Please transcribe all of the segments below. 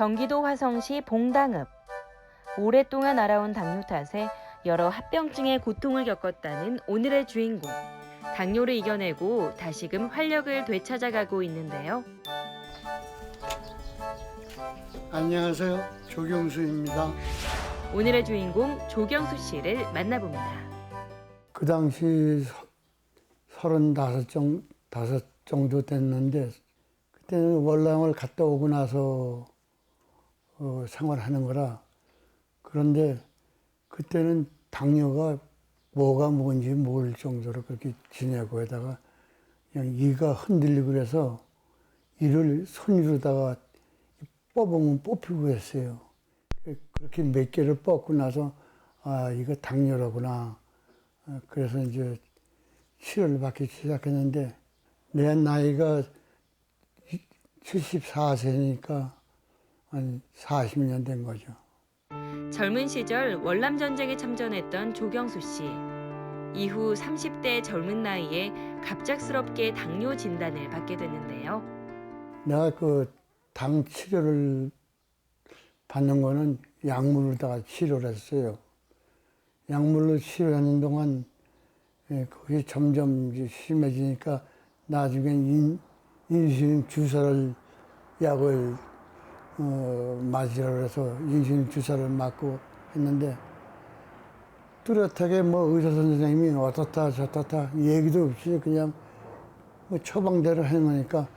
경기도 화성시 봉당읍. 오랫동안 알아온 당뇨 탓에 여러 합병증의 고통을 겪었다는 오늘의 주인공. 당뇨를 이겨내고 다시금 활력을 되찾아가고 있는데요. 안녕하세요. 조경수입니다. 오늘의 주인공 조경수 씨를 만나봅니다. 그 당시 서른다섯 정, 다섯 정도 됐는데 그때는 월남을 갔다 오고 나서 어, 생활하는 거라 그런데 그때는 당뇨가 뭐가 뭔지 모를 정도로 그렇게 지내고 하다가 그냥 이가 흔들리고 그래서 이를 손으로다가 뽑으면 뽑히고 했어요. 그렇게 몇 개를 뽑고 나서 아 이거 당뇨라구나. 어, 그래서 이제 치료를 받기 시작했는데 내 나이가 74세니까 한 40년 된 거죠. 젊은 시절 월남 전쟁에 참전했던 조경수 씨. 이후 30대 젊은 나이에 갑작스럽게 당뇨 진단을 받게 됐는데요. 내가 그 당 치료를 받는 거는 약물로다가 치료를 했어요. 약물로 치료하는 동안 예, 그게 점점 심해지니까 나중에 인, 인슐린 주사를 약을 어, 맞으라고 해서 인슐린 주사를 맞고 했는데 뚜렷하게 뭐 의사 선생님이 어떻다 저떻다 얘기도 없이 그냥 뭐 처방대로 거니까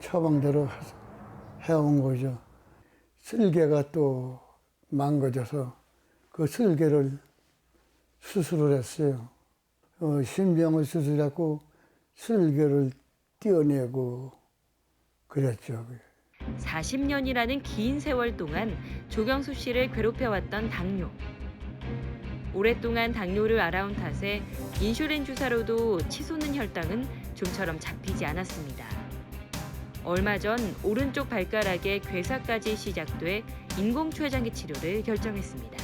처방대로 해- 해온 거죠. 쓸개가 또 망가져서 그 쓸개를 수술을 했어요. 어, 신병을 수술했고 쓸개를 떼어내고 그랬죠. 40년이라는 긴 세월 동안 조경수 씨를 괴롭혀왔던 당뇨. 오랫동안 당뇨를 알아온 탓에 인슐린 주사로도 치솟는 혈당은 좀처럼 잡히지 않았습니다. 얼마 전 오른쪽 발가락에 괴사까지 시작돼 인공췌장기 치료를 결정했습니다.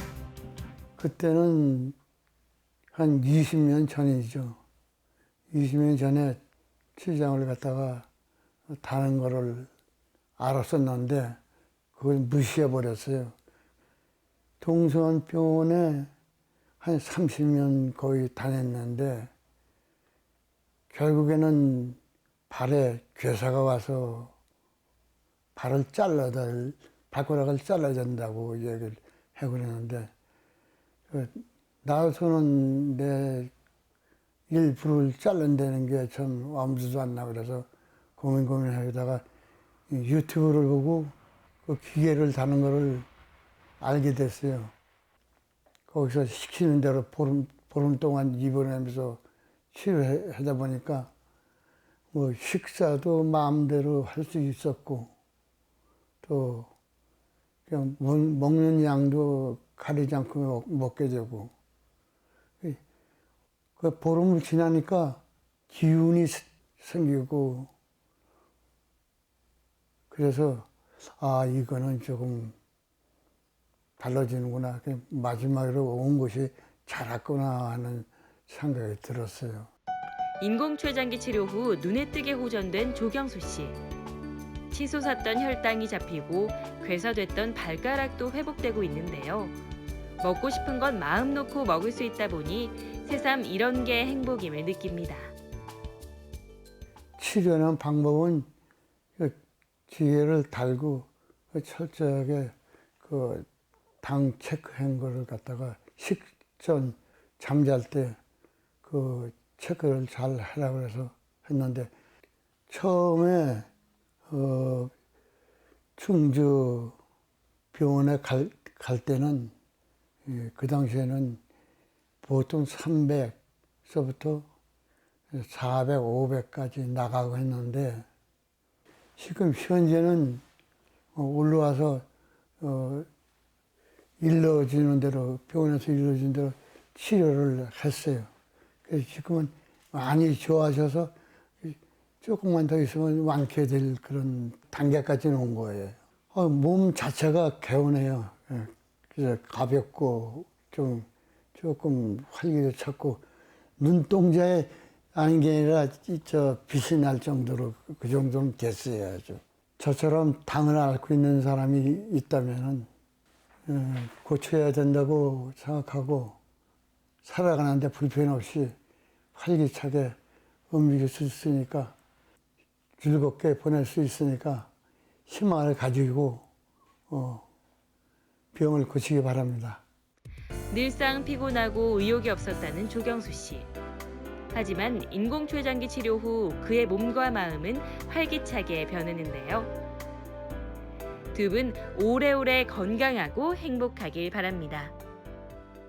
그때는 한 20년 전이죠. 20년 전에 시장을 갔다가 다른 거를 알았었는데 그걸 무시해 버렸어요. 동서원 병원에 한 30년 거의 다녔는데 결국에는 발에 괴사가 와서 발을 잘라야 발가락을 잘라야 된다고 얘기를 해 그러는데 그 나서는 내 일부를 자른다는 게참 아무도 안나 그래서 고민 고민하다가 이 유튜브를 보고 그 기계를 다는 거를 알게 됐어요. 거기서 시키는 대로 보름, 보름 동안 입원하면서 치료하다 보니까 뭐 식사도 마음대로 할 수 있었고 또 그냥 먹- 먹는 양도 가리지 않고 먹- 먹게 되고 그- 그 보름을 지나니까 기운이 스- 생기고 그래서 아 이거는 조금 달라지는구나 그 마지막으로 온 것이 잘 왔구나 하는 생각이 들었어요. 인공췌장기 치료 후 눈에 띄게 호전된 조경수 씨. 치솟았던 혈당이 잡히고 괴사됐던 발가락도 회복되고 있는데요. 먹고 싶은 건 마음 놓고 먹을 수 있다 보니 새삼 이런 게 행복임을 느낍니다. 치료하는 방법은 그 기계를 달고 그 철저하게 그 당 체크한 거를 갖다가 식전 잠잘 때 그 체크를 잘 하라고 해서 했는데 처음에 어 충주 병원에 갈, 갈 때는 예, 그 당시에는 보통 300서부터 400, 500까지 나가고 했는데 지금 현재는 어, 올라와서 어, 일러주는 대로 병원에서 일러주는 대로 치료를 했어요. 그래서 지금은 많이 좋아져서 조금만 더 있으면 완쾌될 그런 단계까지 온 거예요. 어, 몸 자체가 개운해요. 예. 그래서 가볍고 좀 조금 활기도 찼고 눈동자에 아닌 게 아니라 이- 저 빛이 날 정도로 그- 그 정도는 아주. 저처럼 당을 앓고 있는 사람이 있다면 고쳐야 된다고 생각하고 살아가는데 불편 없이 활기차게 움직일 수 있으니까 즐겁게 보낼 수 있으니까 희망을 가지고 어, 병을 고치기 바랍니다. 늘상 피곤하고 의욕이 없었다는 조경수 씨. 하지만 인공췌장기 치료 후 그의 몸과 마음은 활기차게 변했는데요. 두 분 오래오래 건강하고 행복하길 바랍니다.